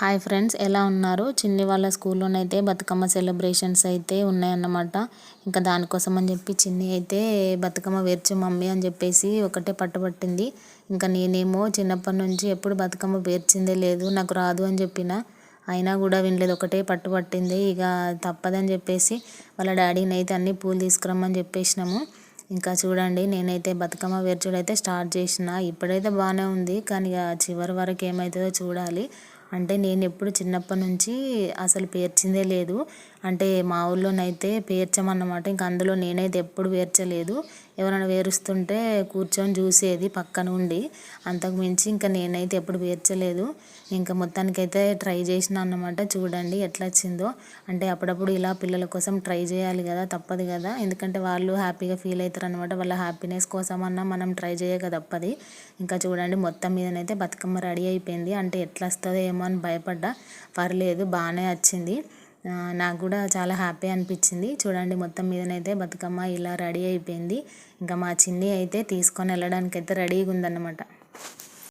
Hi friends ఎలా ఉన్నారు? చిన్ని వాళ్ళ స్కూల్లోనైతే బతుకమ్మ సెలబ్రేషన్స్ అయితే ఉన్నాయన్నమాట. ఇంకా దానికోసం అని చెప్పి చిన్ని అయితే బతుకమ్మ వేర్చు మమ్మీ అని చెప్పేసి ఒకటే పట్టుబట్టింది. ఇంకా నేనేమో చిన్నప్పటి నుంచి ఎప్పుడు బతుకమ్మ పేర్చిందే లేదు నాకు రాదు అని చెప్పిన. అయినా కూడా వినలేదు ఒకటే పట్టుబట్టింది. ఇక తప్పదని చెప్పేసి వాళ్ళ డాడీని అయితే అన్ని పూలు తీసుకురమ్మని చెప్పేసినాము. ఇంకా చూడండి నేనైతే బతుకమ్మ వేర్చుడు అయితే స్టార్ట్ చేసిన. ఇప్పుడైతే బాగానే ఉంది కానీ చివరి వరకు ఏమవుతుందో చూడాలి. అంటే నేను ఎప్పుడు చిన్నప్పటి నుంచి అసలు పేర్చిందే లేదు. అంటే మా ఊళ్ళోనైతే పేర్చమన్నమాట. ఇంకా అందులో నేనైతే ఎప్పుడు పేర్చలేదు. ఎవరైనా పేరుస్తుంటే కూర్చొని చూసేది పక్కన ఉండి. అంతకు మించి ఇంకా నేనైతే ఎప్పుడు పేర్చలేదు. ఇంకా మొత్తానికైతే ట్రై చేసిన అన్నమాట. చూడండి ఎట్లా వచ్చిందో. అంటే అప్పుడప్పుడు ఇలా పిల్లల కోసం ట్రై చేయాలి కదా తప్పదు కదా. ఎందుకంటే వాళ్ళు హ్యాపీగా ఫీల్ అవుతారు అనమాట వాళ్ళ హ్యాపీనెస్ కోసం అన్నా మనం ట్రై చేయక తప్పది. ఇంకా చూడండి మొత్తం మీదనైతే బతుకమ్మ రెడీ అయిపోయింది. అంటే ఎట్లా వస్తుందో ఏమో అని భయపడ్డా. పర్లేదు బాగానే వచ్చింది. నాకు కూడా చాలా హ్యాపీ అనిపించింది. చూడండి మొత్తం మీదనైతే బతుకమ్మ ఇలా రెడీ అయిపోయింది. ఇంకా మా చిన్ని అయితే తీసుకొని వెళ్ళడానికి అయితే రెడీగా ఉందన్నమాట.